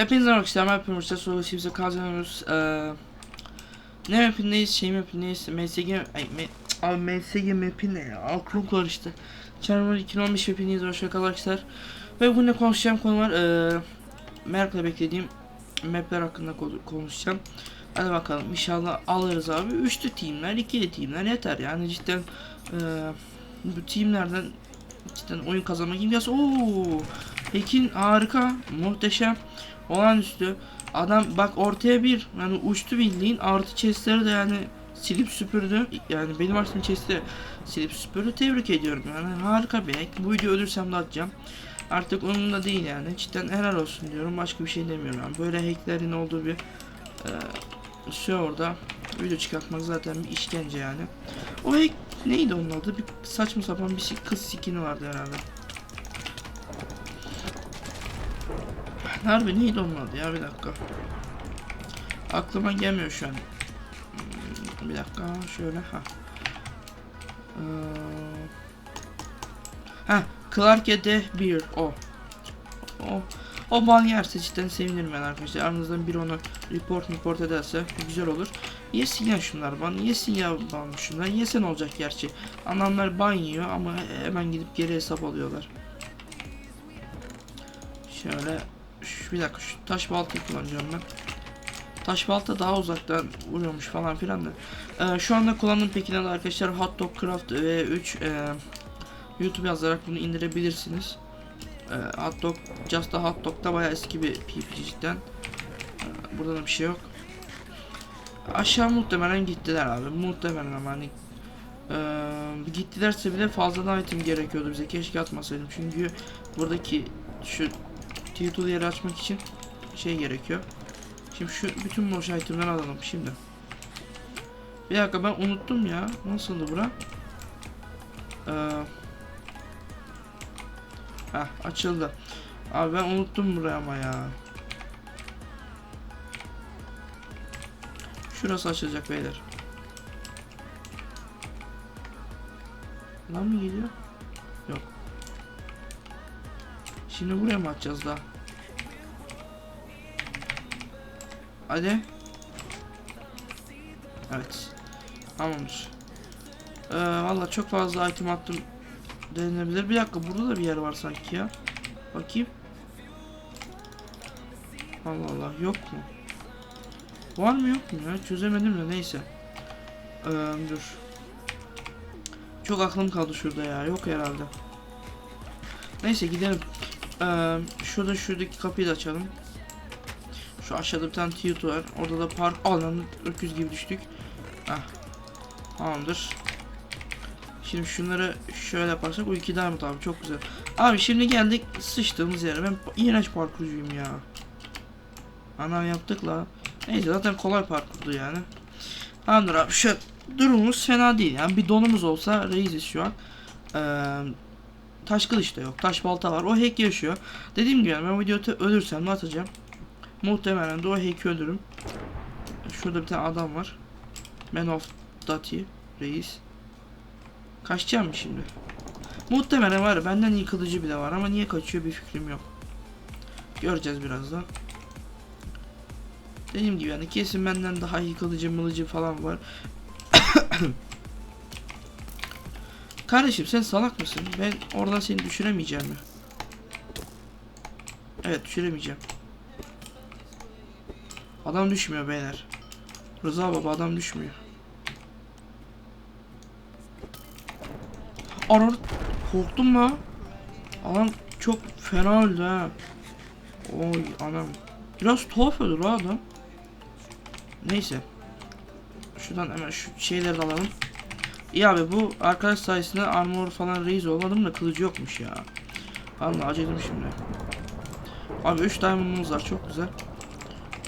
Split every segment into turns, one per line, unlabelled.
Hepinize arkadaşlar. Ben Pırmış'ta sonra şimdi kazanıyoruz. Ee, ne mapindeyiz? Şey mapindeyiz. MSG... Ay, me, abi MSG mapi ne? Aklım karıştı. Channel 2015 mapindeyiz. Hoş geldiniz arkadaşlar. Ve bugün ne konuşacağım konu var. Ee, merakla beklediğim mapler hakkında ko- konuşacağım. Hadi bakalım inşallah alırız abi. Üçlü teamler, ikili teamler yeter yani cidden ee, bu teamlerden cidden oyun kazanmak imkansız. Oo, Pekin harika, muhteşem, olağanüstü. Adam bak ortaya bir yani uçtu bildiğin artı chestleri de yani silip süpürdü. Yani benim açtığım chest'i silip süpürdü. Tebrik ediyorum yani harika bir hack. Bu video ölürsem de atacağım. Artık onun da değil yani. Cidden helal olsun diyorum. Başka bir şey demiyorum. Yani böyle hacklerin olduğu bir e, serverda video çıkartmak zaten bir işkence yani. O hack neydi onun adı? Bir saçma sapan bir şey, kız skin'i vardı herhalde. Harbi neydi onun ya bir dakika. Aklıma gelmiyor şu an. Hmm, Bir dakika şöyle ha. Ee, ha Clark de bir o. O o ban yerse cidden sevinirim ben arkadaşlar. Aranızdan biri onu report report ederse güzel olur. Yesin ya şunlar ban. Yesin ya ban şunlar. Yesen olacak gerçi. Anlamlar ban yiyor ama hemen gidip geri hesap alıyorlar. Şöyle şu, bir dakika şu taş baltayı kullanacağım ben. Taş balta daha uzaktan vuruyormuş falan filan da. Ee, şu anda kullandığım peki de arkadaşlar Hot Dog Craft ve 3 e, YouTube yazarak bunu indirebilirsiniz. E, Hot Dog Just a Hot Dog da bayağı eski bir PPG cidden. E, burada da bir şey yok. Aşağı muhtemelen gittiler abi. Muhtemelen ama hani e, gittilerse bile fazladan item gerekiyordu bize. Keşke atmasaydım. Çünkü buradaki şu Title yeri açmak için şey gerekiyor. Şimdi şu bütün boş itemleri alalım şimdi. Bir dakika ben unuttum ya. Nasıldı bura? Ee, heh, açıldı. Abi ben unuttum burayı ama ya. Şurası açılacak beyler. Lan mı geliyor? Yok. Şimdi buraya mı atacağız daha? Hadi. Evet. Tamamdır. Ee, Valla çok fazla item attım denilebilir. Bir dakika burada da bir yer var sanki ya. Bakayım. Allah Allah yok mu? Var mı yok mu ya? Çözemedim de neyse. Ee, dur. Çok aklım kaldı şurada ya. Yok herhalde. Neyse gidelim. Ee, şurada şuradaki kapıyı da açalım. Şu aşağıda bir tane tiyatro var. Orada da park alanı öküz gibi düştük. Heh. Tamamdır. Şimdi şunları şöyle yaparsak bu iki diamond abi çok güzel. Abi şimdi geldik sıçtığımız yere. Ben iğrenç parkurcuyum ya. Anam yaptık la. Neyse zaten kolay parkurdu yani. Tamamdır abi şu durumumuz fena değil. Yani bir donumuz olsa reiziz şu an. Ee, taş kılıç da yok. Taş balta var. O hack yaşıyor. Dediğim gibi ben videoda ölürsem ne atacağım? Muhtemelen de o hack'i ölürüm. Şurada bir tane adam var. Man of Dati reis. Kaçacağım mı şimdi? Muhtemelen var benden iyi kılıcı bile var ama niye kaçıyor bir fikrim yok. Göreceğiz birazdan. Dediğim gibi yani kesin benden daha iyi kılıcı mılıcı falan var. Kardeşim sen salak mısın? Ben oradan seni düşüremeyeceğim mi? Evet düşüremeyeceğim. Adam düşmüyor beyler. Rıza baba adam düşmüyor. Arar korktum la. Adam çok fena öldü ha. Oy anam. Biraz tuhaf öldü la adam. Neyse. Şuradan hemen şu şeyleri de alalım. İyi abi bu arkadaş sayesinde armor falan reis olmadım da kılıcı yokmuş ya. Vallahi acıdım şimdi. Abi 3 diamond'ımız var çok güzel.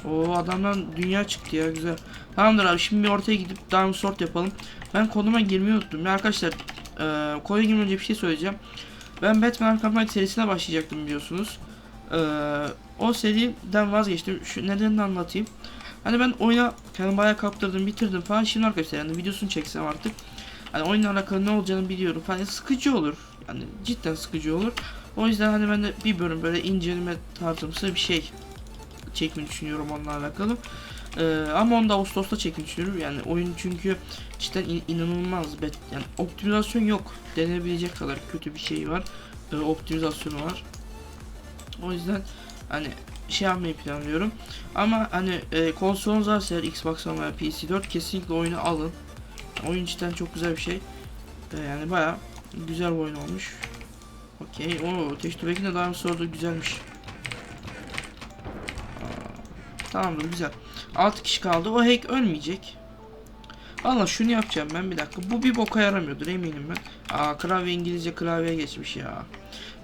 O adamdan dünya çıktı ya güzel. Tamamdır abi şimdi bir ortaya gidip diamond sword yapalım. Ben konuma girmeyi unuttum. Ya arkadaşlar e, konuya girmeden önce bir şey söyleyeceğim. Ben Batman Arkham Knight serisine başlayacaktım biliyorsunuz. E, o seriden vazgeçtim. Şu nedenini anlatayım. Hani ben oyuna kendimi bayağı kaptırdım, bitirdim falan. Şimdi arkadaşlar yani videosunu çeksem artık. Hani oyunla alakalı ne olacağını biliyorum falan. Sıkıcı olur. Yani cidden sıkıcı olur. O yüzden hani ben de bir bölüm böyle inceleme tarzımsı bir şey çekmeyi düşünüyorum onunla alakalı. Ee, ama onu da Ağustos'ta çekmeyi düşünüyorum. Yani oyun çünkü cidden in- inanılmaz. Bet yani optimizasyon yok. Denebilecek kadar kötü bir şey var. Ee, optimizasyonu var. O yüzden hani şey yapmayı planlıyorum. Ama hani e, konsolunuz varsa eğer Xbox One veya PC4 kesinlikle oyunu alın. Oyun cidden çok güzel bir şey. Ee, yani baya güzel bir oyun olmuş. Okey. O Teştübekin de daha sordu güzelmiş. Tamamdır güzel. 6 kişi kaldı. O hack ölmeyecek. Valla şunu yapacağım ben bir dakika. Bu bir boka yaramıyordur eminim ben. Aa klavye İngilizce klavyeye geçmiş ya.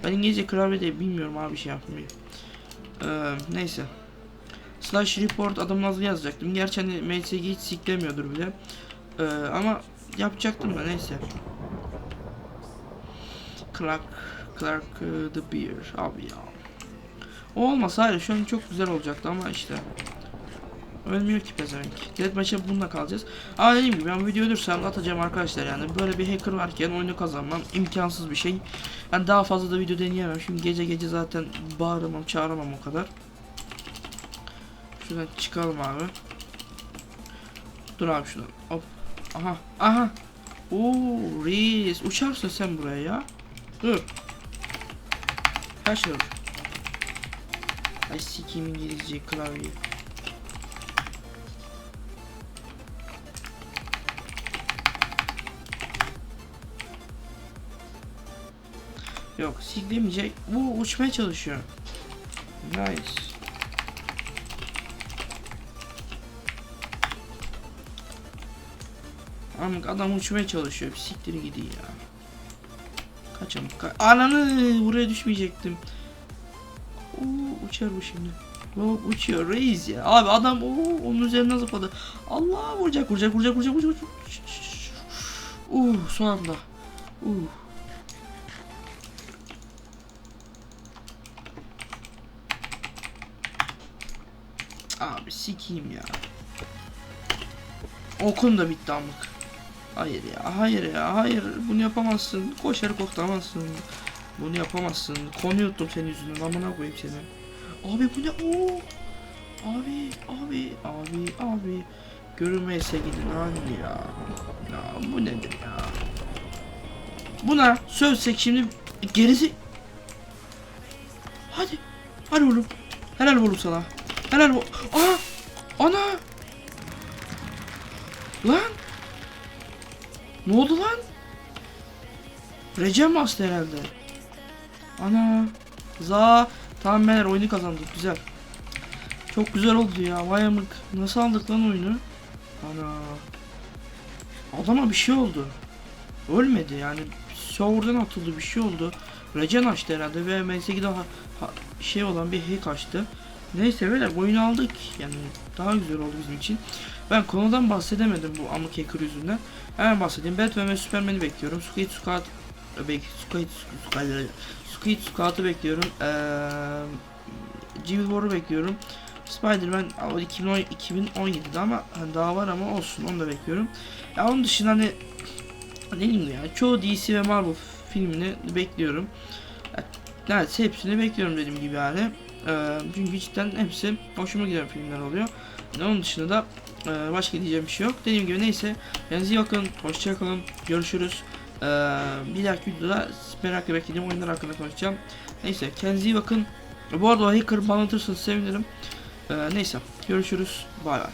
Ben İngilizce klavye de bilmiyorum abi şey yapmayı. Ee, neyse. Slash report adamın adını yazacaktım. Gerçi hani MSG hiç siklemiyordur bile. Ee, ama yapacaktım da neyse. Clark, Clark uh, the Beer abi ya. O olmasa hayır şu an çok güzel olacaktı ama işte. Ölmüyor ki pezevenk. Deathmatch'e bununla kalacağız. Ama dediğim gibi ben video ölürsem atacağım arkadaşlar yani. Böyle bir hacker varken oyunu kazanmam imkansız bir şey. Ben daha fazla da video deneyemem. Şimdi gece gece zaten bağıramam çağıramam o kadar. Şuradan çıkalım abi. Dur abi şuradan. Hop. Aha. Aha. Oo reis. Uçarsın sen buraya ya. Dur. Kaç yıl? Ay sikeyim İngilizce klavyeyi. Yok siklemeyecek. Bu uçmaya çalışıyor. Nice. Amık adam uçmaya çalışıyor. Bir siktir gidiyor ya. Kaçalım. Ka Ananı buraya düşmeyecektim. Uçar bu şimdi. Hop uçuyor reis ya. Abi adam oo, onun üzerinden zıpladı. Allah vuracak vuracak vuracak vuracak vuracak. Uh son anda. Uh. Abi sikeyim ya. Okun da bitti amık. Hayır ya, hayır ya, hayır. Bunu yapamazsın. Koşar korktamazsın. Bunu yapamazsın. Konu yuttum senin yüzünden. Amına koyayım seni. Abi bu ne? Oo. Abi, abi, abi, abi. Görünmeyse gidin abi ya. Ya bu nedir ya? Buna sözsek şimdi gerisi... Hadi. Hadi oğlum. Helal oğlum sana. Helal bu. Aa! Ana! Lan! Ne oldu lan? Recep bastı herhalde. Ana! Za! Tamam beyler oyunu kazandık. Güzel. Çok güzel oldu ya. Vay amık. Nasıl aldık lan oyunu? Ana! Adama bir şey oldu. Ölmedi yani. Server'dan atıldı bir şey oldu. Regen açtı herhalde ve MSG'de ha, ha, şey olan bir hack açtı. Neyse böyle oyunu aldık yani daha güzel oldu bizim için. Ben konudan bahsedemedim bu amık hacker yüzünden. Hemen bahsedeyim. Batman ve Superman'i bekliyorum. Squid Squad bek Squid Squad Squid Squad'ı bekliyorum. Eee Civil War'u bekliyorum. Spider-Man o 2010 2017'de ama hani daha var ama olsun onu da bekliyorum. Ya onun dışında hani ne diyeyim ya çoğu DC ve Marvel filmini bekliyorum. Ya, neredeyse hepsini bekliyorum dediğim gibi yani. Ee, çünkü cidden hepsi hoşuma giden filmler oluyor. Yani onun dışında da e, başka diyeceğim bir şey yok. Dediğim gibi neyse. Kendinize iyi bakın. Hoşçakalın. Görüşürüz. Ee, bir dahaki videoda merakla beklediğim oyunlar hakkında konuşacağım. Neyse kendinize iyi bakın. Bu arada hacker banlatırsanız sevinirim. Ee, neyse görüşürüz. Bay bay.